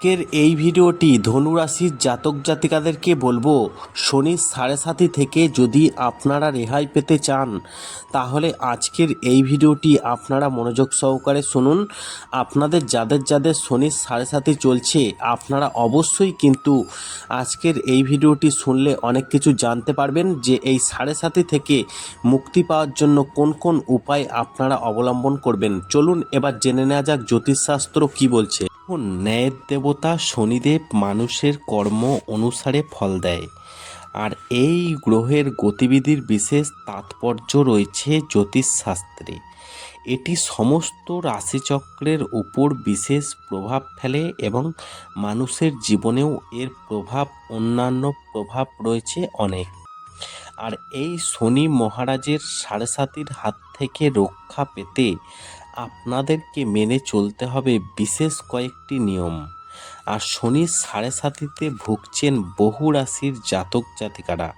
আজকের এই ভিডিওটি ধনুরাশির জাতক জাতিকাদেরকে বলব শনির সাড়ে সাথী থেকে যদি আপনারা রেহাই পেতে চান, তাহলে আজকের এই ভিডিওটি আপনারা মনোযোগ সহকারে শুনুন। আপনাদের যাদের যাদের শনির সাড়ে সাথী চলছে, আপনারা অবশ্যই কিন্তু আজকের এই ভিডিওটি শুনলে অনেক কিছু জানতে পারবেন যে এই সাড়ে সাথী থেকে মুক্তি পাওয়ার জন্য কোন কোন উপায় আপনারা অবলম্বন করবেন। চলুন এবার জেনে নেওয়া যাক জ্যোতিষশাস্ত্র কি বলছে। ন্যায়ের দেবতা শনিদেব মানুষের কর্ম অনুসারে ফল দেয়। আর এই গ্রহের গতিবিধির বিশেষ তাৎপর্য রয়েছে জ্যোতিষশাস্ত্রে। এটি সমস্ত রাশিচক্রের উপর বিশেষ প্রভাব ফেলে এবং মানুষের জীবনেও এর প্রভাব, অন্যান্য প্রভাব রয়েছে অনেক। আর এই শনি মহারাজের সাড়ে সাতির হাত থেকে রক্ষা পেতে আপনাদেরকে মেনে চলতে হবে বিশেষ কয়েকটি নিয়ম। আর শনির সাড়ে সাতিতে ভুগছেন বহু রাশির জাতক জাতিকারা।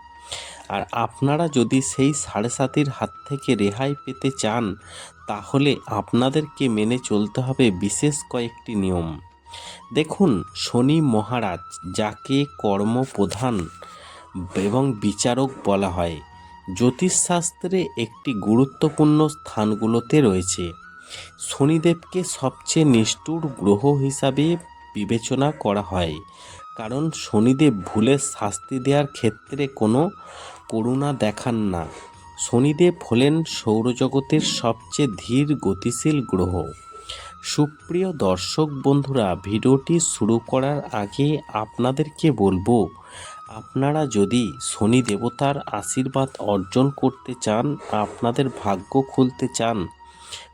আর আপনারা যদি সেই সাড়ে সাতির হাত থেকে রেহাই পেতে চান, তাহলে আপনাদেরকে মেনে চলতে হবে বিশেষ কয়েকটি নিয়ম। দেখুন, শনি মহারাজ, যাকে কর্মপ্রধান এবং বিচারক বলা হয়, জ্যোতিষশাস্ত্রে একটি গুরুত্বপূর্ণ স্থানগুলোতে রয়েছে। শনিদেবকে সবচেয়ে নিষ্ঠুর গ্রহ হিসাবে বিবেচনা করা হয়। কারণ শনিদেব ভুলে শাস্তি দেওয়ার ক্ষেত্রে কোনো করুণা দেখান না। শনিদেব হলেন সৌরজগতের সবচেয়ে ধীর গতিশীল গ্রহ। সুপ্রিয় দর্শক বন্ধুরা, ভিডিওটি শুরু করার আগে আপনাদেরকে বলব, আপনারা যদি শনি দেবতার আশীর্বাদ অর্জন করতে চান আপনাদের ভাগ্য খুলতে চান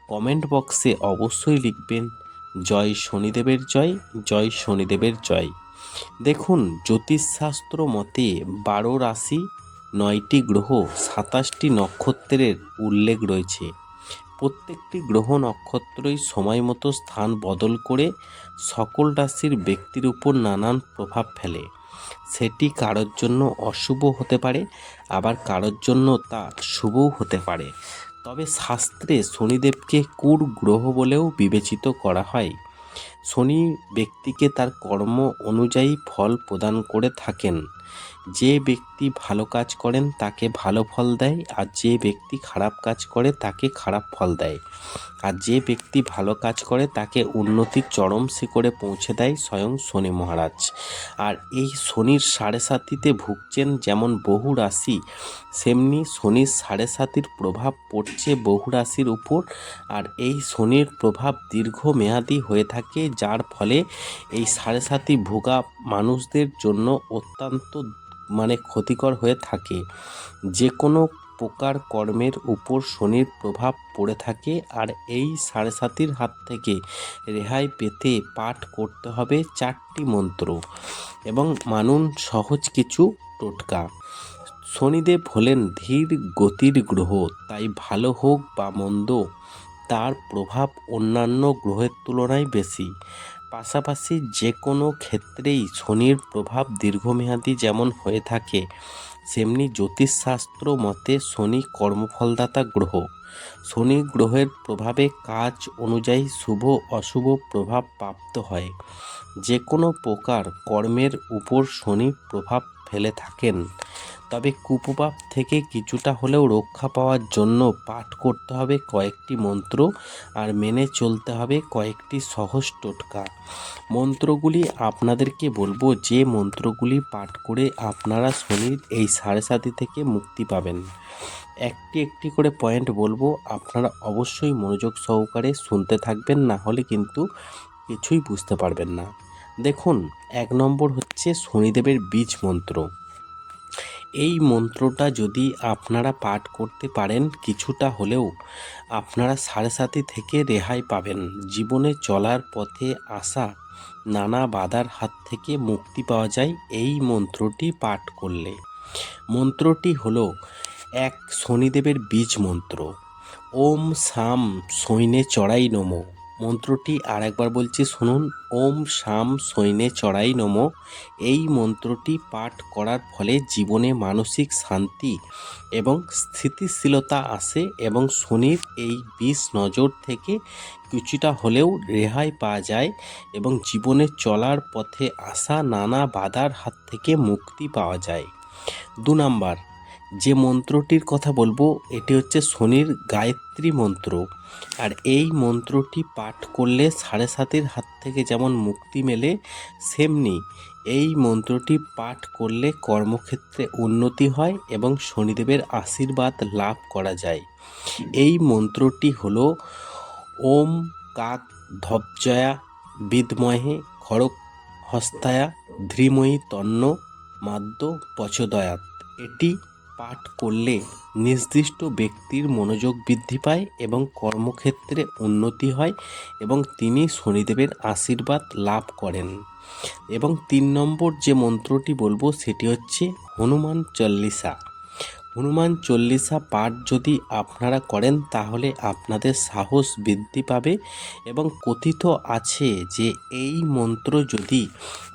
কমেন্ট বক্সে অবশ্যই লিখবেন, জয় শনিদেবের জয় জয় শনিদেবের জয়। দেখুন, জ্যোতিষশাস্ত্র মতে বারো রাশি, নয়টি গ্রহ, সাতাশটি নক্ষত্রের উল্লেখ রয়েছে। প্রত্যেকটি গ্রহ নক্ষত্রই সময় মতো স্থান বদল করে সকল রাশির ব্যক্তির উপর নানান প্রভাব ফেলে। সেটি কারোর জন্য অশুভ হতে পারে, আবার কারোর জন্য তা শুভও হতে পারে। তবে শাস্ত্রে শনিদেবকে কুর গ্রহ বলেও বিবেচিত করা হয়। শনি ব্যক্তিকে তার কর্ম অনুযায়ী ফল প্রদান করে থাকেন। যে ব্যক্তি ভালো কাজ করেন, তাকে ভালো ফল দেয়, আর যে ব্যক্তি খারাপ কাজ করে, তাকে খারাপ ফল দেয়। আর যে ব্যক্তি ভালো কাজ করে, তাকে উন্নতির চরম শিখরে পৌঁছে দেয় স্বয়ং শনি মহারাজ। আর এই শনির সাড়ে সাতিতে ভুগছেন যেমন বহু রাশি, সেমনি শনির সাড়ে সাতির প্রভাব পড়ছে বহু রাশির উপর। আর এই শনির প্রভাব দীর্ঘমেয়াদী হয়ে থাকে, যার ফলে এই সাড়ে সাতি ভোগা মানুষদের জন্য অত্যন্ত মানে ক্ষতিকর হয়ে থাকে। যে কোনো প্রকার কর্মের উপর শনির প্রভাব পড়ে থাকে আর এই সাড়ে সাতির হাত থেকে রেহাই পেতে পাঠ করতে হবে চারটি মন্ত্র এবং মানুন সহজ কিছু টোটকা। শনিদেব হলেন ধীর গতির গ্রহ, তাই ভালো হোক বা মন্দ, তার প্রভাব অন্যান্য গ্রহের তুলনায় বেশি। পাশাপাশি যে কোনো ক্ষেত্রেই শনির প্রভাব দীর্ঘমেয়াদী যেমন হয়ে থাকে, সেমনি জ্যোতিষশাস্ত্র মতে শনি কর্মফলদাতা গ্রহ। শনি গ্রহের প্রভাবে কাজ অনুযায়ী শুভ অশুভ প্রভাব প্রাপ্ত হয়। যে কোনো প্রকার কর্মের উপর শনি প্রভাব ফেলে থাকেন। তবে কুপ্রভাব থেকে কিছুটা হলেও রক্ষা পাওয়ার জন্য পাঠ করতে হবে কয়েকটি মন্ত্র আর মেনে চলতে হবে কয়েকটি সহজ টোটকা। মন্ত্রগুলি আপনাদেরকে বলব, যে মন্ত্রগুলি পাঠ করে আপনারা শনির এই সাড়ে সাতি থেকে মুক্তি পাবেন। একটি একটি করে পয়েন্ট বলব, আপনারা অবশ্যই মনোযোগ সহকারে শুনতে থাকবেন, না হলে কিন্তু কিছুই বুঝতে পারবেন না। দেখুন, এক নম্বর হচ্ছে শনিদেবের বীজ মন্ত্র। এই মন্ত্রটা যদি আপনারা পাঠ করতে পারেন কিছুটা হলেও, আপনারা সাড়ে সাতি থেকে রেহাই পাবেন। জীবনে চলার পথে আসা নানা বাধার হাত থেকে মুক্তি পাওয়া যায় এই মন্ত্রটি পাঠ করলে। মন্ত্রটি হলো এক শনিদেবের বীজ মন্ত্র। ওম সাম সৈন্যে চড়াই নমো। মন্ত্রটি আরেকবার বলছি, শুনুন, ওম শাম সৈন্যে চড়াই নম। এই মন্ত্রটি পাঠ করার ফলে জীবনে মানসিক শান্তি এবং স্থিতিশীলতা আসে এবং শনির এই বিষ নজর থেকে কিছুটা হলেও রেহাই পাওয়া যায় এবং জীবনে চলার পথে আসা নানা বাধার হাত থেকে মুক্তি পাওয়া যায়। দু নাম্বার যে মন্ত্রটির কথা বলব, এটি হচ্ছে শনির গায়ত্রী মন্ত্র। আর এই মন্ত্রটি পাঠ করলে সাড়ে সাতের হাত থেকে যেমন মুক্তি মেলে, সেমনি এই মন্ত্রটি পাঠ করলে কর্মক্ষেত্রে উন্নতি হয় এবং শনিদেবের আশীর্বাদ লাভ করা যায়। এই মন্ত্রটি হলো, ওম কাক ধবজয়া বিদমহে খড়ক হস্তায়া ধৃময়ী তন্ন মাদ্য পচদয়াত এটি পাঠ করলে নির্দিষ্ট ব্যক্তির মনোযোগ বৃদ্ধি পায় এবং কর্মক্ষেত্রে উন্নতি হয় এবং তিনি শনিদেবের আশীর্বাদ লাভ করেন। এবং তিন নম্বর যে মন্ত্রটি বলব সেটি হচ্ছে হনুমান চল্লিশা। হনুমান চল্লিশা পাঠ যদি আপনারা করেন, তাহলে আপনাদের সাহস বৃদ্ধি পাবে এবং কথিত আছে যে এই মন্ত্র যদি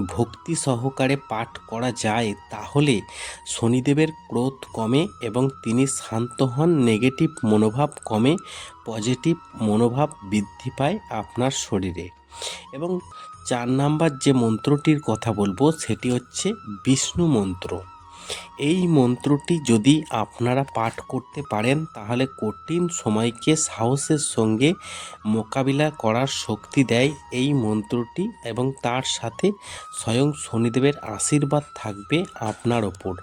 ভক্তি সহকারে পাঠ করা যায়, তাহলে শনিদেবের ক্রোধ কমে এবং তিনি শান্ত হন নেগেটিভ মনোভাব কমে পজিটিভ মনোভাব বৃদ্ধি পায় আপনার শরীরে। এবং চার নাম্বার যে মন্ত্রটির কথা বলব, সেটি হচ্ছে বিষ্ণু মন্ত্র। এই মন্ত্রটি যদি আপনারা পাঠ করতে পারেন, তাহলে কঠিন সময়কে সাহসের সঙ্গে মোকাবিলা করার শক্তি দেয় এই মন্ত্রটি এবং তার সাথে স্বয়ং শনিদেবের আশীর্বাদ থাকবে আপনার ওপর।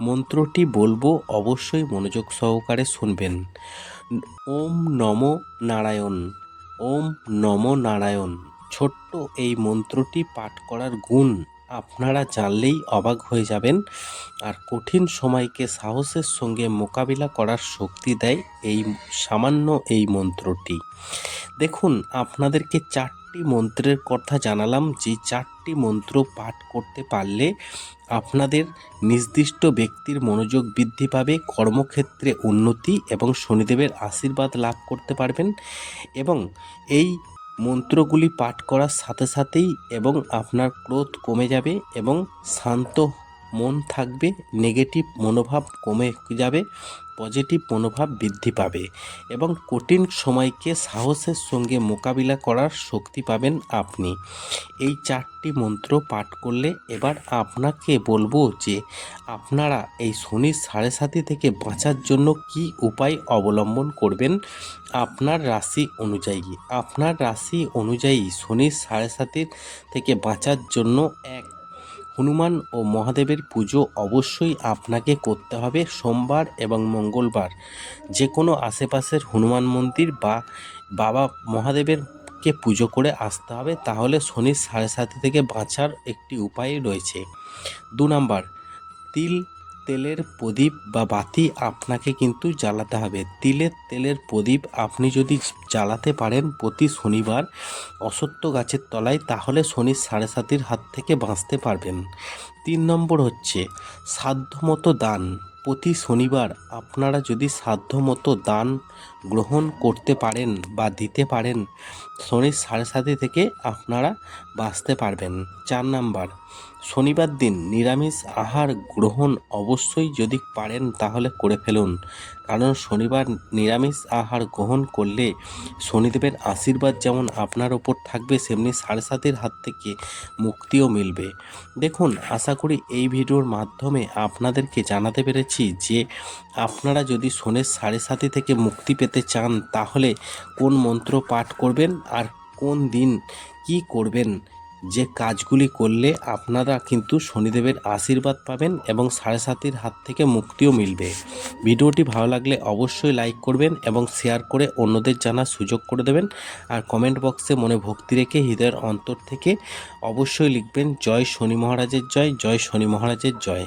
মন্ত্রটি বলব, অবশ্যই মনোযোগ সহকারে শুনবেন। ওম নম নারায়ণ, ওম নম নারায়ণ। ছোট্ট এই মন্ত্রটি পাঠ করার গুণ আপনারা জানলেই অবাক হয়ে যাবেন আর কঠিন সময়কে সাহসের সঙ্গে মোকাবিলা করার শক্তি দেয় এই সামান্য এই মন্ত্রটি। দেখুন, আপনাদেরকে চারটি মন্ত্রের কথা জানালাম। যে চারটি মন্ত্র পাঠ করতে পারলে আপনাদের নির্দিষ্ট ব্যক্তির মনোযোগ বৃদ্ধি পাবে, কর্মক্ষেত্রে উন্নতি এবং শনিদেবের আশীর্বাদ লাভ করতে পারবেন এবং এই মন্ত্রগুলি পাঠ করার সাথে সাথেই এবং আপনার ক্রোধ কমে যাবে এবং শান্ত মন থাকবে নেগেটিভ মনোভাব কমে যাবে। পজিটিভ মনোভাব বৃদ্ধি পাবে এবং কঠিন সময়কে সাহসের সঙ্গে মোকাবিলা করার শক্তি পাবেন আপনি। এই চারটি মন্ত্র পাঠ করলে এবার আপনাকে বলব যে আপনারা এই শনির সাড়ে সাতি থেকে বাঁচার জন্য কি উপায় অবলম্বন করবেন আপনার রাশি অনুযায়ী। আপনার রাশি অনুযায়ী শনির সাড়ে সাতির থেকে বাঁচার জন্য এক হনুমান ও মহাদেবের পুজো অবশ্যই আপনাকে করতে হবে সোমবার এবং মঙ্গলবার। যে কোনো আশেপাশের হনুমান মন্দির বা বাবা মহাদেবের কে পুজো করে আসতে হবে, তাহলে শনির সাড়ে সাতি থেকে বাঁচার একটি উপায় রয়েছে। দু নম্বর, তিল তেলের প্রদীপ বা বাতি আপনাকে কিন্তু জ্বালাতে হবে। তিলের তেলের প্রদীপ আপনি যদি জ্বালাতে পারেন প্রতি শনিবার অসত্য গাছের তলায়, তাহলে শনি সাড়ে সাতির হাত থেকে বাঁচতে পারবেন। তিন নম্বর হচ্ছে সাধ্যমতো দান। প্রতি শনিবার আপনারা যদি সাধ্যমতো দান গ্রহণ করতে পারেন বা দিতে পারেন শনির সাড়ে সাতি থেকে আপনারা বাঁচতে পারবেন। চার নাম্বার, শনিবার দিন নিরামিষ আহার গ্রহণ অবশ্যই যদি পারেন তাহলে করে ফেলুন। কারণ শনিবার নিরামিষ আহার গ্রহণ করলে শনিদেবের আশীর্বাদ যেমন আপনার ওপর থাকবে, সেমনি সাড়ে সাতের হাত থেকে মুক্তিও মিলবে। দেখুন, আশা করি এই ভিডিওর মাধ্যমে আপনাদেরকে জানাতে পেরেছি যে আপনারা যদি শনির সাড়ে সাতি থেকে মুক্তি পেতে চান তাহলে কোন মন্ত্র পাঠ করবেন আর কোন দিন কি করবেন? যে কাজগুলি করলে আপনারা কিন্তু শনিদেবের আশীর্বাদ পাবেন এবং সাড়ে সাতির হাত থেকে মুক্তিও মিলবে। ভিডিওটি ভালো লাগলে অবশ্যই লাইক করবেন এবং শেয়ার করে অন্যদের জানার সুযোগ করে দেবেন। আর কমেন্ট বক্সে মনে ভক্তি রেখে হৃদয়ের অন্তর থেকে অবশ্যই লিখবেন, জয় শনি মহারাজের জয় জয় শনি মহারাজের জয়।